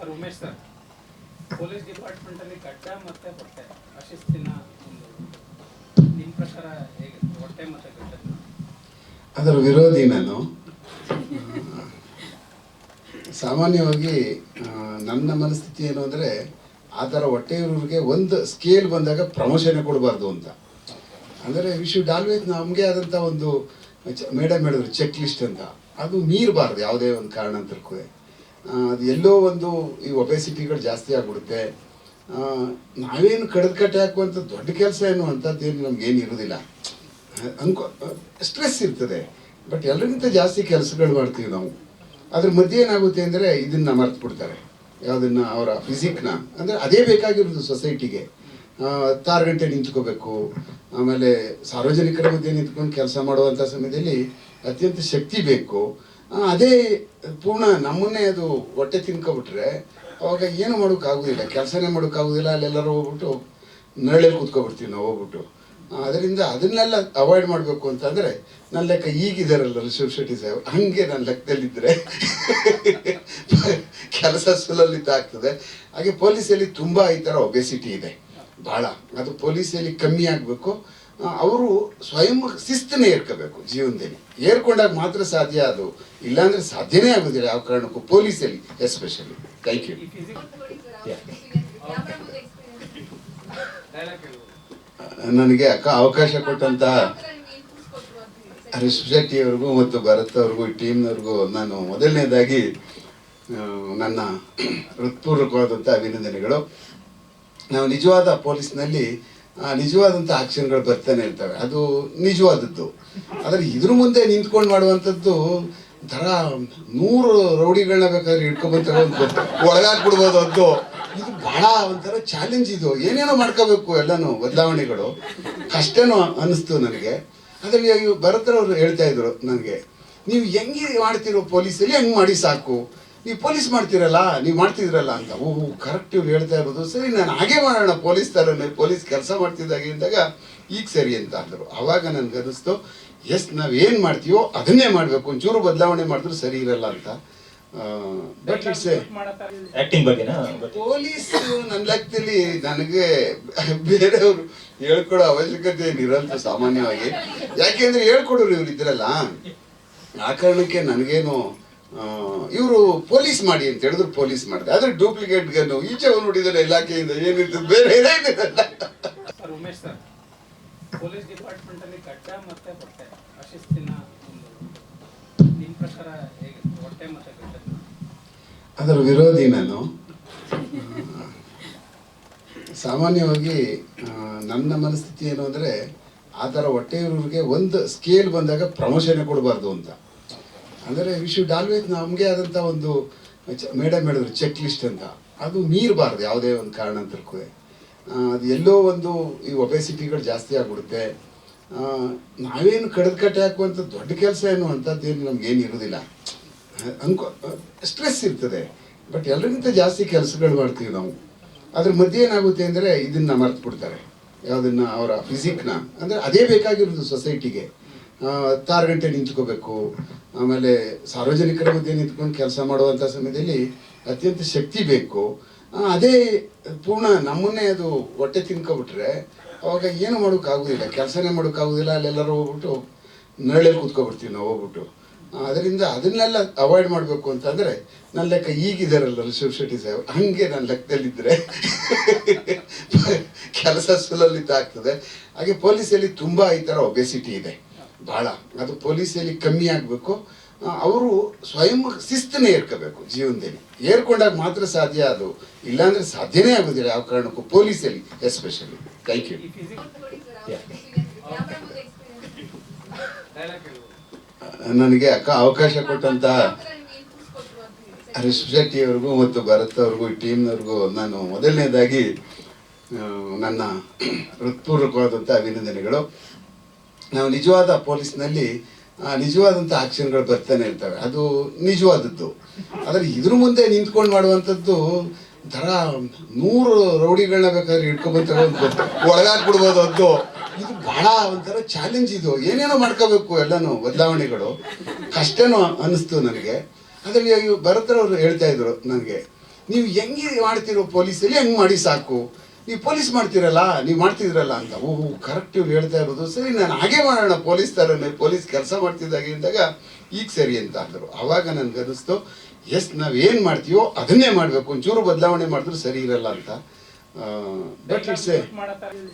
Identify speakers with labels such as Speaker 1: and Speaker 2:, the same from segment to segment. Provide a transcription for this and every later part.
Speaker 1: Sir department ಅಲ್ಲಿ ಮತ್ತೆ ಹೊಟ್ಟೆ ಅಶಿಸ್ತಿನ ಒಂದು ನಿಮ್ಮ ಪ್ರಕಾರ ಹೇಗೆ? ಹೊಟ್ಟೆ ಮತ್ತೆ
Speaker 2: ಅದರ ವಿರೋಧಿ ನಾನು. ಸಾಮಾನ್ಯವಾಗಿ ನನ್ನ ಮನಸ್ಥಿತಿ ಏನು ಅಂದರೆ ಆ ಥರ ಹೊಟ್ಟೆಯವರಿಗೆ ಒಂದು ಸ್ಕೇಲ್ ಬಂದಾಗ ಪ್ರಮೋಷನ್ ಕೊಡಬಾರ್ದು ಅಂತ. ಅಂದರೆ ವಿ ಶುಡ್ ಆಲ್ವೇಸ್ ನಮಗೆ ಆದಂಥ ಒಂದು ಮೇಡಮ್ ಹೇಳಿದ್ರು ಚೆಕ್ ಲಿಸ್ಟ್ ಅಂತ. ಅದು ಮೀರಬಾರ್ದು ಯಾವುದೇ ಒಂದು ಕಾರಣಾಂತರಕ್ಕೂ. ಆ, ಅದು ಎಲ್ಲೋ ಒಂದು ಈ ಒಬೆಸಿಟಿಗಳು ಜಾಸ್ತಿ ಆಗ್ಬಿಡುತ್ತೆ. ನಾವೇನು ಕಡದ ಕಟ್ಟೆ ಹಾಕುವಂಥ ದೊಡ್ಡ ಕೆಲಸ ಏನು ನಮ್ಗೇನು ಇರೋದಿಲ್ಲ. ಅನ್ಕೋ ಸ್ಟ್ರೆಸ್ ಇರ್ತದೆ. ಬಟ್ ಎಲ್ಲರಿಗಿಂತ ಜಾಸ್ತಿ ಕೆಲಸಗಳು ಮಾಡ್ತೀವಿ ನಾವು. ಅದ್ರ ಮಧ್ಯೆ ಏನಾಗುತ್ತೆ ಅಂದರೆ ಇದನ್ನ ಮರ್ತು ಬಿಡ್ತಾರೆ ಯಾವುದನ್ನು ಅವರ ಫಿಸಿಕ್ನ ಅಂದರೆ ಅದೇ ಬೇಕಾಗಿರೋದು ಸೊಸೈಟಿಗೆ ಹತ್ತಾರು ಗಂಟೆ ನಿಂತ್ಕೋಬೇಕು. ಆಮೇಲೆ ಸಾರ್ವಜನಿಕರ ಮಧ್ಯೆ ನಿಂತ್ಕೊಂಡು ಕೆಲಸ ಮಾಡುವಂಥ ಸಮಯದಲ್ಲಿ ಅತ್ಯಂತ ಶಕ್ತಿ ಬೇಕು. ಅದೇ ಪೂರ್ಣ ನಮ್ಮನ್ನೇ ಅದು ಹೊಟ್ಟೆ ತಿನ್ಕೊಬಿಟ್ರೆ ಅವಾಗ ಏನು ಮಾಡೋಕ್ಕಾಗೋದಿಲ್ಲ, ಕೆಲಸನೇ ಮಾಡೋಕ್ಕಾಗೋದಿಲ್ಲ, ಅಲ್ಲೆಲ್ಲರೂ ಹೋಗ್ಬಿಟ್ಟು ನರಳಲ್ಲಿ ಕೂತ್ಕೊಬಿಡ್ತೀವಿ ನಾವು, ಹೋಗ್ಬಿಟ್ಟು. ಅದರಿಂದ ಅದನ್ನೆಲ್ಲ ಅವಾಯ್ಡ್ ಮಾಡಬೇಕು ಅಂತಂದರೆ ನನ್ನ ಲೆಕ್ಕ ಈಗಿದ್ದಾರಲ್ಲ ಶಿವ ಶೆಟ್ಟಿ ಸಾಹೇಬ್, ಹಂಗೆ ನನ್ನ ಲೆಕ್ಕದಲ್ಲಿದ್ದರೆ ಕೆಲಸ ಸುಲಲಿತ ಆಗ್ತದೆ. ಹಾಗೆ ಪೊಲೀಸಲ್ಲಿ ತುಂಬ ಈ ಥರ ಒಬೆಸಿಟಿ ಇದೆ ಭಾಳ ಅದು ಪೊಲೀಸಲ್ಲಿ ಕಮ್ಮಿ ಆಗಬೇಕು. ಅವರು ಸ್ವಯಂ ಶಿಸ್ತನ್ನ ಏರ್ಕೋಬೇಕು ಜೀವನದಲ್ಲಿ. ಏರ್ಕೊಂಡಾಗ ಮಾತ್ರ ಸಾಧ್ಯ ಅದು. ಇಲ್ಲಾಂದ್ರೆ ಸಾಧ್ಯನೇ ಆಗೋದಿಲ್ಲ ಯಾವ ಕಾರಣಕ್ಕೂ ಪೊಲೀಸಲ್ಲಿ ಎಸ್ಪೆಷಲಿ. ಥ್ಯಾಂಕ್ ಯು ನನಗೆ ಅಕ್ಕ ಅವಕಾಶ ಕೊಟ್ಟಂತ ಹರೀಶ್ ಶೆಟ್ಟಿ ಅವ್ರಿಗೂ ಮತ್ತು ಭರತ್ ಅವ್ರಿಗೂ ಈ ಟೀಮ್ನವ್ರಿಗೂ ನಾನು ಮೊದಲನೇದಾಗಿ ನನ್ನ ಹೃತ್ಪೂರ್ವಕವಾದಂಥ ಅಭಿನಂದನೆಗಳು. ನಾವು ನಿಜವಾದ ಪೊಲೀಸ್ನಲ್ಲಿ ನಿಜವಾದಂಥ ಆಕ್ಷನ್ಗಳು ಬರ್ತಾನೆ ಇರ್ತವೆ. ಅದು ನಿಜವಾದದ್ದು. ಆದರೆ ಇದ್ರ ಮುಂದೆ ನಿಂತ್ಕೊಂಡು ಮಾಡುವಂಥದ್ದು ಥರ ನೂರು ರೌಡಿಗಳನ್ನ ಬೇಕಾದ್ರೆ ಹಿಡ್ಕೊಂಬಂತ ಒಳಗಾಕ್ಬಿಡ್ಬೋದು ಅದು. ಇದು ಬಹಳ ಒಂಥರ ಚಾಲೆಂಜ್ ಇದು. ಏನೇನೋ ಮಾಡ್ಕೋಬೇಕು ಎಲ್ಲನೂ ಬದಲಾವಣೆಗಳು. ಕಷ್ಟನೂ ಅನ್ನಿಸ್ತು ನನಗೆ. ಅದ್ರಲ್ಲಿ ಇವ್ ಭರತ್ರವ್ರು ಹೇಳ್ತಾ ಇದ್ರು ನನಗೆ, ನೀವು ಹೆಂಗೆ ಮಾಡ್ತಿರೋ ಪೊಲೀಸಲ್ಲಿ ಹೆಂಗೆ ಮಾಡಿ ಸಾಕು. ನೀವು ಪೊಲೀಸ್ ಮಾಡ್ತೀರಲ್ಲ ನೀವು ಮಾಡ್ತಿದ್ರಲ್ಲ ಅಂತ. ಓಹ್ ಕರೆಕ್ಟ್ ಇವ್ರು ಹೇಳ್ತಾ ಇರೋದು. ಸರಿ ನಾನು ಹಾಗೆ ಮಾಡೋಣ. ಪೊಲೀಸ್ ಥರನೇ ಪೊಲೀಸ್ ಕೆಲಸ ಮಾಡ್ತಿದ್ದಾಗ ಅಂದಾಗ ಈಗ ಸರಿ ಅಂತ ಅಂದರು. ಆವಾಗ ನನ್ಗೆ ಅನ್ನಿಸ್ತು ಎಸ್ ನಾವು ಏನು ಮಾಡ್ತೀವೋ ಅದನ್ನೇ ಮಾಡಬೇಕು. ಒಂಚೂರು ಬದಲಾವಣೆ ಮಾಡಿದ್ರು ಸರಿ ಇರಲ್ಲ ಅಂತ. ಬಟ್ ಇಟ್ಸ್
Speaker 3: ಆಕ್ಟಿಂಗ್ ಬಗ್ಗೆನಾ?
Speaker 2: ಪೊಲೀಸ್ ನನ್ನ ಲೆಕ್ಕದಲ್ಲಿ ನನಗೆ ಬೇರೆಯವರು ಹೇಳ್ಕೊಡೋ ಅವಶ್ಯಕತೆ ಏನಿರಲ್ಲ ಸಾಮಾನ್ಯವಾಗಿ. ಯಾಕೆಂದ್ರೆ ಹೇಳ್ಕೊಡೋರು ಇವ್ರು ಇದ್ರಲ್ಲ. ಆ ಕಾರಣಕ್ಕೆ ನನಗೇನು ಇವರು ಪೊಲೀಸ್ ಮಾಡಿ ಅಂತ ಹೇಳಿದ್ರು ಪೊಲೀಸ್ ಮಾಡಿದೆ. ಆದ್ರೆ ಡೂಪ್ಲಿಕೇಟ್ ಗನ್ನು ಈಚೆ ಅವ್ರು ನೋಡಿದ್ರೆ ಇಲಾಖೆಯಿಂದ. ಏನಿತ್ತು? ಬೇರೆ ಏನಿರಲ್ಲ.
Speaker 1: Sir Umesh sir police department ಅಲ್ಲಿ ಕಡ್ಡ ಮತ್ತೆ ಹೊಟ್ಟೆ ಅಶಿಸ್ತಿನ ಒಂದು ನಿಮ್ಮ ಪ್ರಕಾರ ಹೇಗೆ? ಹೊಟ್ಟೆ ಮತ್ತೆ ಗಡ್ಡ
Speaker 2: ಅದರ ವಿರೋಧಿ ನಾನು. ಸಾಮಾನ್ಯವಾಗಿ ನನ್ನ ಮನಸ್ಥಿತಿ ಏನು ಅಂದರೆ ಆ ಥರ ಹೊಟ್ಟೆಯವ್ರಿಗೆ ಒಂದು ಸ್ಕೇಲ್ ಬಂದಾಗ ಪ್ರಮೋಷನ್ ಕೊಡಬಾರ್ದು ಅಂತ. ಅಂದರೆ ವಿ ಶುಡ್ ಆಲ್ವೇಸ್ ನಮಗೆ ಆದಂಥ ಒಂದು ಮೇಡಮ್ ಹೇಳಿದ್ರು ಚೆಕ್ ಲಿಸ್ಟ್ ಅಂತ. ಅದು ಮೀರಬಾರ್ದು ಯಾವುದೇ ಒಂದು ಕಾರಣಾಂತರಕ್ಕೂ ಆ, ಅದು ಎಲ್ಲೋ ಒಂದು ಈ ಒಬೆಸಿಟಿಗಳು ಜಾಸ್ತಿ ಆಗ್ಬಿಡುತ್ತೆ. ನಾವೇನು ಕಟ್ಟೆ ಹಾಕುವಂಥ ದೊಡ್ಡ ಕೆಲಸ ಏನು ಅಂಥದ್ದೇನು ಏನು ಇರೋದಿಲ್ಲ. ಅನ್ಕೋ ಸ್ಟ್ರೆಸ್ ಇರ್ತದೆ. ಬಟ್ ಎಲ್ಲರಿಗಿಂತ ಜಾಸ್ತಿ ಕೆಲಸಗಳು ಮಾಡ್ತೀವಿ ನಾವು. ಅದ್ರ ಮಧ್ಯೆ ಏನಾಗುತ್ತೆ ಅಂದರೆ ಇದನ್ನ ಮರ್ತು ಬಿಡ್ತಾರೆ ಯಾವುದನ್ನು ಅವರ ಫಿಸಿಕ್ನ ಅಂದರೆ ಅದೇ ಬೇಕಾಗಿರೋದು ಸೊಸೈಟಿಗೆ ಹತ್ತಾರು ಗಂಟೆ ನಿಂತ್ಕೋಬೇಕು. ಆಮೇಲೆ ಸಾರ್ವಜನಿಕರ ಮಧ್ಯೆ ನಿಂತ್ಕೊಂಡು ಕೆಲಸ ಮಾಡುವಂಥ ಸಮಯದಲ್ಲಿ ಅತ್ಯಂತ ಶಕ್ತಿ ಬೇಕು. ಅದೇ ಪೂರ್ಣ ನಮ್ಮನ್ನೇ ಅದು ಹೊಟ್ಟೆ ತಿನ್ಕೊಬಿಟ್ರೆ ಅವಾಗ ಏನು ಮಾಡೋಕ್ಕಾಗೋದಿಲ್ಲ. ಕೆಲಸನೇ ಮಾಡೋಕ್ಕಾಗೋದಿಲ್ಲ, ಅಲ್ಲೆಲ್ಲರೂ ಹೋಗ್ಬಿಟ್ಟು ನರಳಲ್ಲಿ ಕೂತ್ಕೊಬಿಡ್ತೀವಿ ನಾವು ಹೋಗ್ಬಿಟ್ಟು. ಅದರಿಂದ ಅದನ್ನೆಲ್ಲ ಅವಾಯ್ಡ್ ಮಾಡಬೇಕು ಅಂತಂದರೆ ನನ್ನ ಲೆಕ್ಕ ಈಗಿದಾರಲ್ಲ ಶಿವ ಶೆಟ್ಟಿ ಸಾಹೇಬ್ ಹಂಗೆ ನನ್ನ ಲೆಕ್ಕದಲ್ಲಿದ್ದರೆ ಕೆಲಸ ಸುಲಲಿತ ಆಗ್ತದೆ. ಹಾಗೆ ಪೊಲೀಸಲ್ಲಿ ತುಂಬ ಈ ಥರ ಒಬೆಸಿಟಿ ಇದೆ. ಭಾಳ ಅದು ಪೊಲೀಸಲ್ಲಿ ಕಮ್ಮಿ ಆಗಬೇಕು. ಅವರು ಸ್ವಯಂ ಶಿಸ್ತನ್ನ ಏರ್ಕೋಬೇಕು ಜೀವನದಲ್ಲಿ. ಏರ್ಕೊಂಡಾಗ ಮಾತ್ರ ಸಾಧ್ಯ ಅದು. ಇಲ್ಲಾಂದ್ರೆ ಸಾಧ್ಯನೇ ಆಗೋದಿಲ್ಲ ಯಾವ ಕಾರಣಕ್ಕೂ ಪೊಲೀಸಲ್ಲಿ, ಎಸ್ಪೆಷಲಿ. ಥ್ಯಾಂಕ್ ಯು ನನಗೆ ಅಕ್ಕ ಅವಕಾಶ ಕೊಟ್ಟಂತಹ ಹರೀಶ್ ಶೆಟ್ಟಿ ಅವ್ರಿಗೂ ಮತ್ತು ಭರತ್ ಅವ್ರಿಗೂ ಟೀಮ್ನವ್ರಿಗೂ ನಾನು ಮೊದಲನೇದಾಗಿ ನನ್ನ ಹೃತ್ಪೂರ್ವಕವಾದಂಥ ಅಭಿನಂದನೆಗಳು. ನಾವು ನಿಜವಾದ ಪೊಲೀಸ್ನಲ್ಲಿ ನಿಜವಾದಂಥ ಆಕ್ಷನ್ಗಳು ಬರ್ತಾನೆ ಇರ್ತವೆ. ಅದು ನಿಜವಾದದ್ದು. ಆದರೆ ಇದ್ರ ಮುಂದೆ ನಿಂತ್ಕೊಂಡು ಮಾಡುವಂಥದ್ದು ಥರ ನೂರು ರೌಡಿಗಳನ್ನ ಬೇಕಾದ್ರೆ ಹಿಡ್ಕೊಂಬಂತ ಒಳಗಾಕ್ಬಿಡ್ಬೋದು ಅದು. ಇದು ಬಹಳ ಒಂಥರ ಚಾಲೆಂಜ್ ಇದು. ಏನೇನೋ ಮಾಡ್ಕೋಬೇಕು ಎಲ್ಲನೂ ಬದಲಾವಣೆಗಳು. ಕಷ್ಟನೂ ಅನ್ನಿಸ್ತು ನನಗೆ. ಅದರಲ್ಲಿ ಭರತ್ರವ್ರು ಹೇಳ್ತಾ ಇದ್ರು ನನಗೆ, ನೀವು ಹೆಂಗೆ ಮಾಡ್ತಿರೋ ಪೊಲೀಸಲ್ಲಿ ಹೆಂಗೆ ಮಾಡಿ ಸಾಕು? ನೀವು ಪೊಲೀಸ್ ಮಾಡ್ತೀರಲ್ಲ ನೀವು ಮಾಡ್ತಿದ್ರಲ್ಲ ಅಂತ. ಓಹ್ ಕರೆಕ್ಟ್ ಇವ್ರು ಹೇಳ್ತಾ ಇರೋದು. ಸರಿ ನಾನು ಹಾಗೆ ಮಾಡೋಣ. ಪೊಲೀಸ್ ಥರನೇ ಪೊಲೀಸ್ ಕೆಲಸ ಮಾಡ್ತಿದ್ದಾಗೆ ಅಂದಾಗ ಈಗ ಸರಿ ಅಂತ ಅಂದರು. ಆವಾಗ ನನ್ಗೆ ಅನಿಸ್ತು ಎಸ್ ನಾವೇನು ಏನು ಮಾಡ್ತೀವೋ ಅದನ್ನೇ ಮಾಡಬೇಕು. ಒಂಚೂರು ಬದಲಾವಣೆ ಮಾಡಿದ್ರು ಸರಿ ಇರಲ್ಲ ಅಂತ. ಬಟ್ ಇಟ್ಸ್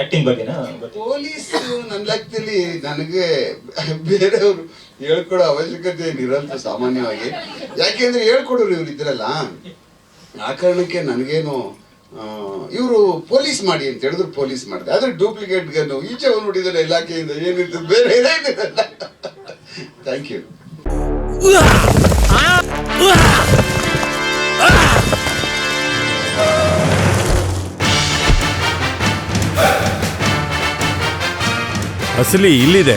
Speaker 3: ಆಕ್ಟಿಂಗ್ ಬಗ್ಗೆನಾ?
Speaker 2: ಪೊಲೀಸ್ ನನ್ನ ಲೆಕ್ಕದಲ್ಲಿ ನನಗೆ ಬೇರೆಯವರು ಹೇಳ್ಕೊಡೋ ಅವಶ್ಯಕತೆ ಏನಿರಲ್ಲ ಸಾಮಾನ್ಯವಾಗಿ. ಯಾಕೆಂದ್ರೆ ಹೇಳ್ಕೊಡೋರು ಇವ್ರು ಇದ್ರಲ್ಲ ಆ ಕಾರಣಕ್ಕೆ ನನಗೇನು ಇವರು ಪೊಲೀಸ್ ಮಾಡಿ ಅಂತ ಹೇಳಿದ್ರು ಪೊಲೀಸ್ ಮಾಡಿದೆ. ಆದ್ರೆ ಡೂಪ್ಲಿಕೇಟ್ ಗನ್ನು ಈಚೆ ಒಂದು ನೋಡಿದ್ರೆ ಇಲಾಖೆಯಿಂದ ಏನಿತ್ತು ಬೇರೆ ಥ್ಯಾಂಕ್ ಯು
Speaker 4: ಅಸಲಿ ಇಲ್ಲಿದೆ.